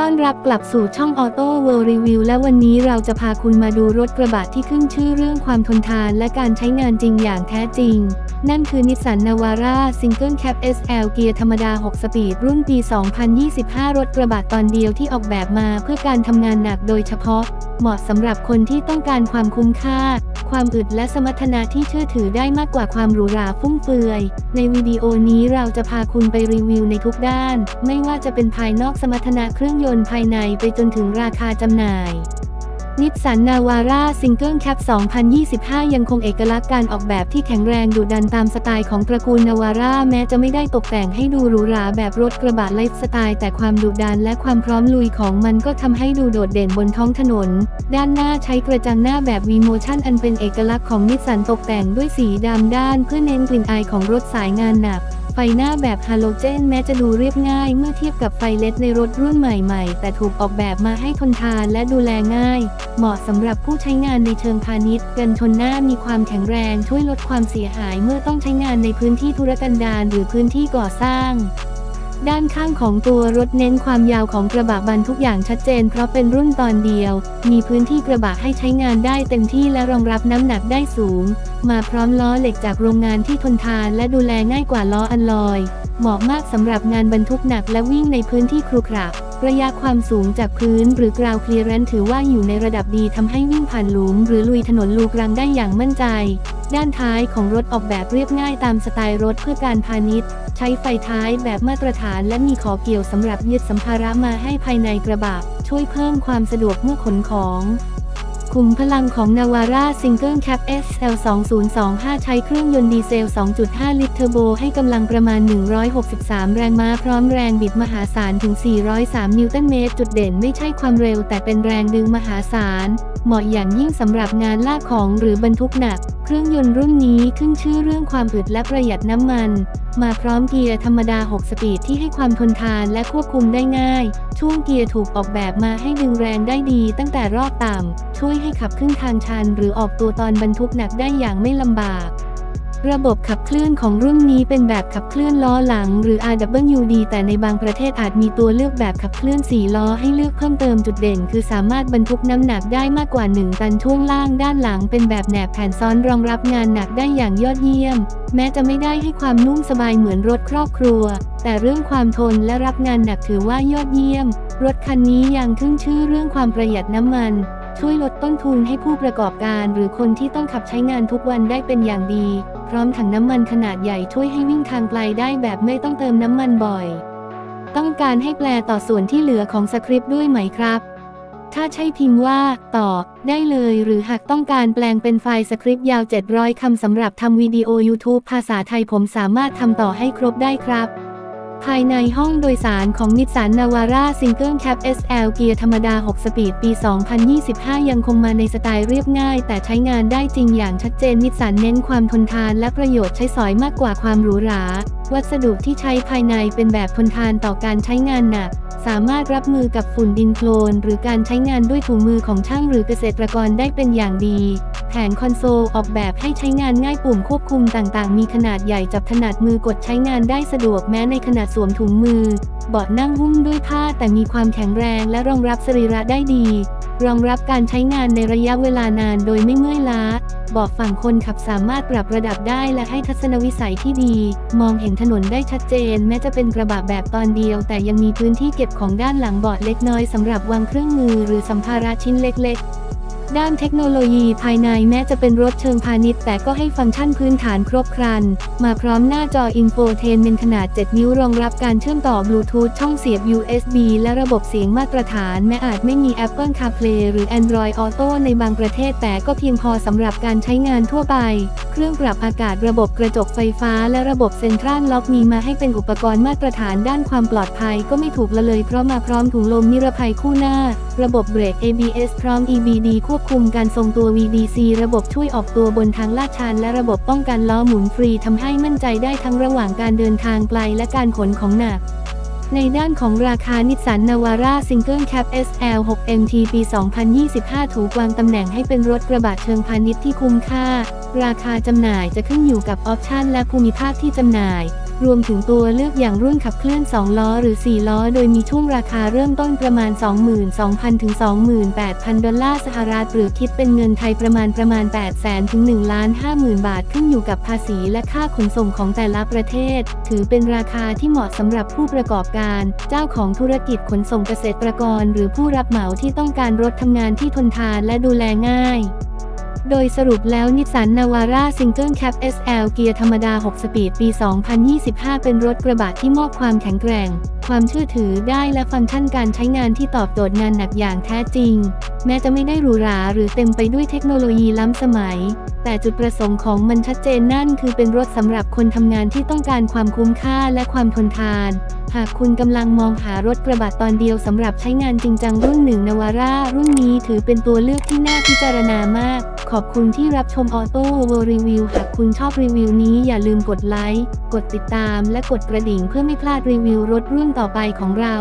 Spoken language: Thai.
้อนรับกลับสู่ช่องออโต้เวิลด์รีวิวและวันนี้เราจะพาคุณมาดูรถกระบะที่ขึ้นชื่อเรื่องความทนทานและการใช้งานจริงอย่างแท้จริง นั่นคือนิสสันนาวาร่าซิงเกิลแคป SL เกียร์ธรรมดา 6 สปีด รุ่นปี 2025 รถกระบะตอนเดียวที่ออกแบบมาเพื่อการทำงานหนักโดยเฉพาะ เหมาะสำหรับคนที่ต้องการความคุ้มค่า ความอึดและสมรรถนะที่เชื่อถือได้มากกว่าความหรูหราฟุ่มเฟือย ในวิดีโอนี้เราจะพาคุณไปรีวิวในทุกด้าน ไม่ว่าจะเป็นภายนอกสมรรถนะเครื่องยนต์ภายในไปจนถึงราคาจำหน่าย นิสสันนาวาร่าซิงเกิลแคป 2025 ยังคงเอกลักษณ์การออกแบบที่แข็งแรงดุดันตามสไตล์ของตระกูลนาวาร่าแม้จะไม่ได้ตกแต่งให้ดูหรูหราแบบรถกระบะไลฟ์สไตล์แต่ความดุดันและความพร้อมลุยของมันก็ทำให้ดูโดดเด่นบนท้องถนน ด้านหน้าใช้กระจังหน้าแบบ V Motion อันเป็นเอกลักษณ์ของนิสสันตกแต่งด้วยสีดำด้านเพื่อเน้นกลิ่นอายของรถสายงานหนัก ไฟหน้าแบบฮาโลเจนแม้จะดูเรียบง่ายเมื่อเทียบกับไฟเลดในรถรุ่นใหม่ๆ แต่ถูกออกแบบมาให้ทนทานและดูแลง่าย เหมาะสำหรับผู้ใช้งานในเชิงพาณิชย์กันชนหน้ามีความแข็งแรงช่วยลดความเสียหายเมื่อต้องใช้งานในพื้นที่ธุรกันดารหรือพื้นที่ก่อสร้าง ด้านข้างของตัวรถเน้นความยาวของกระบะบรรทุกอย่างชัดเจน เพราะเป็นรุ่นตอนเดียว มีพื้นที่กระบะให้ใช้งานได้เต็มที่และรองรับน้ำหนักได้สูง มาพร้อมล้อเหล็กจากโรงงานที่ทนทานและดูแลง่ายกว่าล้ออัลลอย เหมาะมากสำหรับงานบรรทุกหนักและวิ่งในพื้นที่ครุขระ ระยะความสูงจากพื้นหรือกราวเคลียร์แรนถือว่าอยู่ในระดับดีทำให้วิ่งผ่านหลุม หรือลุยถนนลูกรังได้อย่างมั่นใจ ด้านท้ายของรถออกแบบเรียบง่ายตามสไตล์รถเพื่อการพาณิชย์ ใช้ไฟท้ายแบบมาตรฐานและมีขอเกี่ยวสำหรับยึดสัมภาระมาให้ภายในกระบะช่วยเพิ่มความสะดวกเมื่อขนของ ขุมพลังของ Navara Single Cap SL 2025 ใช้เครื่องยนต์ดีเซล 2.5 ลิตรเทอร์โบให้กำลังประมาณ 163 แรงม้าพร้อมแรงบิดมหาศาลถึง 403 นิวตันเมตร จุดเด่นไม่ใช่ความเร็วแต่เป็นแรงดึงมหาศาล เหมาะอย่างยิ่งสำหรับงานลากของหรือบรรทุกหนัก เครื่องยนต์รุ่นนี้ขึ้นชื่อเรื่องความอึดและประหยัดน้ำมันมาพร้อมเกียร์ธรรมดา 6 สปีดที่ให้ความทนทานและควบคุมได้ง่าย ช่วงเกียร์ถูกออกแบบมาให้ดึงแรงได้ดีตั้งแต่รอบต่ำ ช่วยให้ขับขึ้นทางชันหรือออกตัวตอนบรรทุกหนักได้อย่างไม่ลำบาก ระบบขับเคลื่อนของรุ่นนี้เป็นแบบขับเคลื่อนล้อหลัง หรือ RWD แต่ในบางประเทศอาจมีตัวเลือกแบบขับเคลื่อน 4 ล้อให้เลือกเพิ่มเติมจุดเด่น คือสามารถบรรทุกน้ำหนักได้มากกว่า 1 ตันช่วงล่างด้านหลังเป็นแบบแหนบแผ่นซ้อนรองรับงานหนักได้อย่างยอดเยี่ยม แม้จะไม่ได้ให้ความนุ่มสบายเหมือนรถครอบครัว แต่เรื่องความทนและรับงานหนักถือว่ายอดเยี่ยม รถคันนี้ยังขึ้นชื่อเรื่องความประหยัดน้ำมัน ช่วยลดต้นทุนให้ผู้ประกอบการหรือคนที่ต้องขับใช้งานทุกวันได้เป็นอย่างดี พร้อมถังน้ำมันขนาดใหญ่ช่วยให้วิ่งทางไกลได้แบบไม่ต้องเติมน้ำมันบ่อย ต้องการให้แปลต่อส่วนที่เหลือของสคริปต์ด้วยไหมครับ ถ้าใช่พิมพ์ว่า ต่อ ได้เลยหรือหากต้องการแปลงเป็นไฟล์สคริปต์ยาว 700 คำสำหรับทำวิดีโอ YouTube ภาษาไทยผมสามารถทำต่อให้ครบได้ครับ ภายในห้องโดยสารของนิสสันนาวาร่าซิงเกิลแคป SL เกียร์ธรรมดา 6 สปีด ปี 2025 ยังคงมาในสไตล์เรียบง่าย แต่ใช้งานได้จริงอย่างชัดเจนนิสสันเน้นความทนทานและประโยชน์ใช้สอยมากกว่าความหรูหรา วัสดุที่ใช้ภายในเป็นแบบทนทานต่อการใช้งานหนัก สามารถรับมือกับฝุ่นดินโคลน หรือการใช้งานด้วยถุงมือของช่างหรือเกษตรกรได้เป็นอย่างดี แผงคอนโซลออกแบบให้ใช้งานง่ายปุ่มควบคุมต่างๆ มีขนาดใหญ่จับถนัดมือกดใช้งานได้สะดวกแม้ในขณะสวมถุงมือ เบาะนั่งหุ้มด้วยผ้าแต่มีความแข็งแรงและรองรับสรีระได้ดี รองรับการใช้งานในระยะเวลานานโดยไม่เมื่อยล้าเบาะฝั่งคนขับสามารถปรับระดับได้และให้ทัศนวิสัยที่ดี มองเห็นถนนได้ชัดเจน แม้จะเป็นกระบะแบบตอนเดียว แต่ยังมีพื้นที่เก็บของด้านหลังเบาะเล็กน้อยสำหรับวางเครื่องมือหรือสัมภาระชิ้นเล็กๆ ด้านเทคโนโลยีภายในแม้จะเป็นรถเชิงพาณิชย์แต่ก็ให้ฟังก์ชันพื้นฐานครบครัน มาพร้อมหน้าจออินโฟเทนเมนขนาด 7 นิ้วรองรับการเชื่อมต่อบลูทูธช่องเสียบ USB และระบบเสียงมาตรฐาน แม้อาจไม่มี Apple CarPlay หรือ Android Auto ในบางประเทศแต่ก็เพียงพอสำหรับการใช้งานทั่วไป เครื่องปรับอากาศระบบกระจกไฟฟ้า และระบบเซ็นทรัลล็อกมีมาให้เป็นอุปกรณ์มาตรฐานด้านความปลอดภัยก็ไม่ถูกละเลยเพราะมาพร้อมถุงลมนิรภัยคู่หน้า ระบบเบรก ABS พร้อม EBD ควบคุมการทรงตัว VDC ระบบช่วยออกตัวบนทางลาดชันและระบบป้องกันล้อหมุนฟรีทำให้มั่นใจได้ทั้งระหว่างการเดินทางไกลและการขนของหนักในด้านของราคานิสสันนาวาร่าซิงเกิลแคป SL 6 MT ปี 2025 ถูกวางตำแหน่งให้เป็นรถกระบะเชิงพาณิชย์ที่คุ้มค่า ราคาจำหน่ายจะขึ้นอยู่กับออปชันและภูมิภาคที่จำหน่าย รวมถึงตัวเลือกอย่างรุ่นขับเคลื่อน 2 ล้อหรือ 4 ล้อ โดยมีช่วงราคาเริ่มต้นประมาณ 22,000 ถึง 28,000 ดอลลาร์สหรัฐหรือคิดเป็นเงินไทยประมาณประมาณ 800,000 ถึง1ล้าน50,000 บาทขึ้นอยู่กับภาษีและค่าขนส่งของแต่ละประเทศ ถือเป็นราคาที่เหมาะสำหรับผู้ประกอบการ เจ้าของธุรกิจขนส่งเกษตรกร หรือผู้รับเหมาที่ต้องการรถทำงานที่ทนทานและดูแลง่าย โดยสรุปแล้วนิสสันนาวาร่าซิงเกิลแคป SL เกียร์ธรรมดา 6 สปีด ปี 2025 เป็นรถกระบะที่มอบความแข็งแกร่ง ความเชื่อถือได้และฟังก์ชันการใช้งานที่ตอบโจทย์งานหนักอย่างแท้จริง แม้จะไม่ได้หรูหราหรือเต็มไปด้วยเทคโนโลยีล้ำสมัย แต่จุดประสงค์ของมันชัดเจนนั่นคือเป็นรถสำหรับคนทำงานที่ต้องการความคุ้มค่าและความทนทาน หากคุณกำลังมองหารถกระบะตอนเดียวสำหรับใช้งานจริงจังรุ่นหนึ่งนวาร่ารุ่นนี้ถือเป็นตัวเลือกที่น่าพิจารณามาก ขอบคุณที่รับชมออโต้เวรีวิวหากคุณชอบรีวิวนี้อย่าลืมกดไลค์ กดติดตามและกดกระดิ่งเพื่อไม่พลาดรีวิวรถรุ่นต่อไปของเรา